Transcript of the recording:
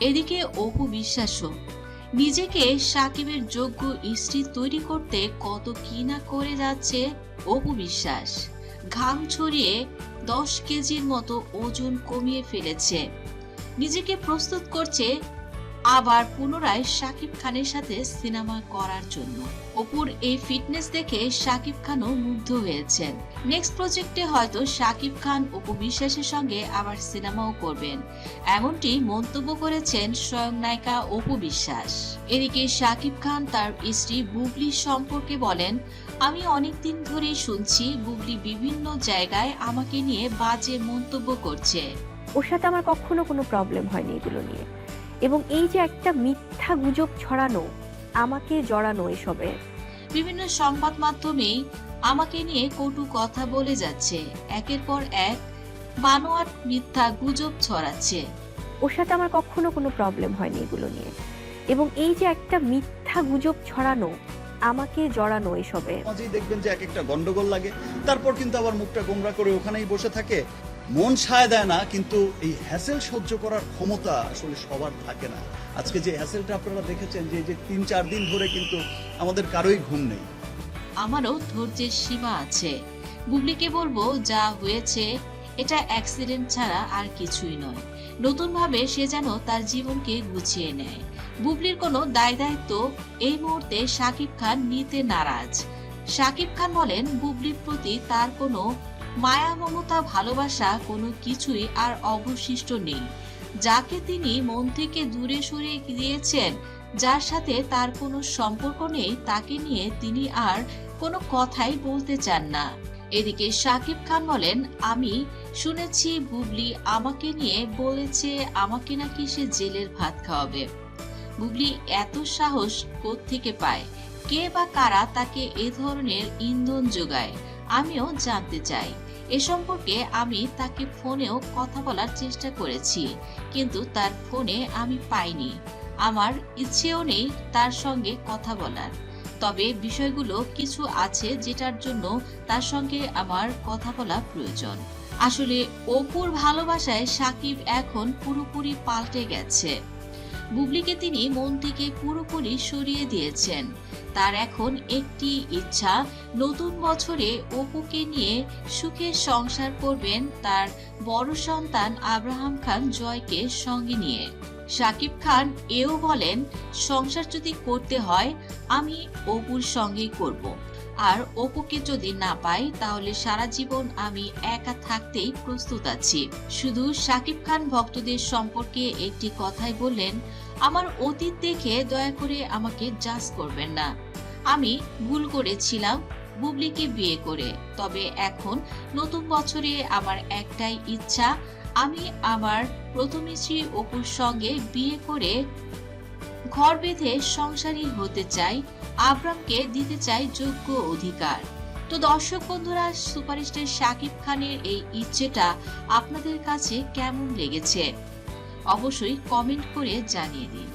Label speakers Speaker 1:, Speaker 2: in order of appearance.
Speaker 1: এদিকে অপু বিশ্বাসও, নিজেকে সাকিবের যোগ্য স্ত্রী তৈরি করতে কত কি না করে যাচ্ছে অপু বিশ্বাস। ঘাম ছড়িয়ে দশ কেজির মতো ওজন কমিয়ে ফেলেছে। নিজেকে প্রস্তুত করছে আবার পুনরায় শাকিব খানের সাথে সিনেমা করার জন্য। অপুর এই ফিটনেস দেখে শাকিব খানও মুগ্ধ হয়েছেন। নেক্সট প্রজেক্টে হয়তো শাকিব খান অপু বিশ্বাসের সঙ্গে আবার সিনেমাও করবেন। এমনটি মন্তব্য করেছেন স্বয়ং নায়িকা অপু বিশ্বাস। এদিকে শাকিব খান তার স্ত্রী বুবলির সম্পর্কে বলেন, আমি অনেকদিন ধরেই শুনছি বুবলি বিভিন্ন জায়গায় আমাকে নিয়ে বাজে মন্তব্য করছে।
Speaker 2: ওর সাথে আমার কখনো কোনো প্রবলেম হয়নি এগুলো নিয়ে। এবং এই যে একটা মিথ্যা গুজব ছড়ানো আমাকে জড়ানো এসবে।
Speaker 1: বিভিন্ন সংবাদ মাধ্যমেই আমাকে নিয়ে কটু কথা বলে যাচ্ছে। একের পর এক বানোয়াট মিথ্যা গুজব ছড়াচ্ছে।
Speaker 2: ওর সাথে আমার কখনো কোনো প্রবলেম হয়নি এগুলো নিয়ে। এবং এই যে একটা মিথ্যা গুজব ছড়ানো আমাকে জড়ানো এসবে।
Speaker 3: মাঝেই দেখবেন যে এক একটা গন্ডগোল লাগে। তারপর কিন্তু আবার মুখটা গোমরা করে ওখানেই বসে থাকে। মন সায় দেয় না, কিন্তু এই হ্যাসেল সহ্য করার ক্ষমতা আসলে সবার থাকে না। আজকে যে হ্যাসেলটা আপনারা দেখেছেন যে যে তিন চার দিন ধরে কিন্তু আমাদের কারোই ঘুম নেই।
Speaker 1: আমারও ধৈর্যের সীমা আছে। বুবলিকে বলব, যা হয়েছে, এটা অ্যাক্সিডেন্ট ছাড়া আর কিছুই নয়। নতুনভাবে সে যেন তার জীবনকে গুছিয়ে নেয়। বুবলির কোনো দায় দায়িত্ব এই মুহূর্তে শাকিব খান নিতে নারাজ। শাকিব খান বলেন, বুবলির প্রতি তার কোনো মায়া, মমতা, ভালোবাসা কোনো কিছুই আর অবশিষ্ট নেই। যাকে তিনি মন থেকে দূরে সরিয়ে দিয়েছেন যার সাথে তার কোনো সম্পর্ক নেই, তাকে নিয়ে তিনি আর কোনো কথাই বলতে চান না। এদিকে শাকিব খান বলেন, আমি শুনেছি বুবলি আমাকে নিয়ে বলেছে আমাকে নাকি সে জেলের ভাত খাওয়াবে। বুবলি এত সাহস থেকে পায়? কে বা কারা তাকে এ ধরনের ইন্ধন যোগায়, আমিও জানতে চাই। এ সম্পর্কে আমি তাকে ফোনেও কথা বলার চেষ্টা করেছি, কিন্তু তার ফোনে আমি পাইনি। আমার ইচ্ছেও নেই তার সঙ্গে কথা বলার। তবে বিষয়গুলো কিছু আছে যেটার জন্য তার সঙ্গে আমার কথা বলা প্রয়োজন। আসলে অপুর ভালোবাসায় সাকিব এখন পুরোপুরি পাল্টে গেছে। বুবলিকে তিনি মন থেকে পুরোপুরি সরিয়ে দিয়েছেন তার এখন একটি ইচ্ছা, নতুন বছরে অপুকে নিয়ে সুখে সংসার করবেন তার বড় সন্তান আব্রাহাম খান জয়কে সঙ্গে নিয়ে শাকিব খান এও বলেন, সংসার যদি করতে হয়, আমি অপুর সঙ্গেই করব। আর অপুকে যদি না পাই, তাহলে সারা জীবন আমি একা থাকতেই প্রস্তুত আছি। শুধু শাকিব খান ভক্তদের সম্পর্কে একটি কথাই বললেন, আমার অতীত দেখে দয়া করে আমাকে জাজ করবেন না। আমি ভুল করেছিলাম, বুবলিকে বিয়ে করে। তবে এখন নতুন বছরে আমার একটাই ইচ্ছা, আমি আমার প্রথম স্ত্রী অপুর সঙ্গে বিয়ে করে ঘর বেঁধে সংসারী হতে চাই। আব্রামকে দিতে চাই যোগ্য অধিকার। তো দর্শক বন্ধুরা, সুপারস্টার শাকিব খানের এই ইচ্ছেটা আপনাদের কাছে কেমন লেগেছে? অবশ্যই কমেন্ট করে জানিয়ে দিন।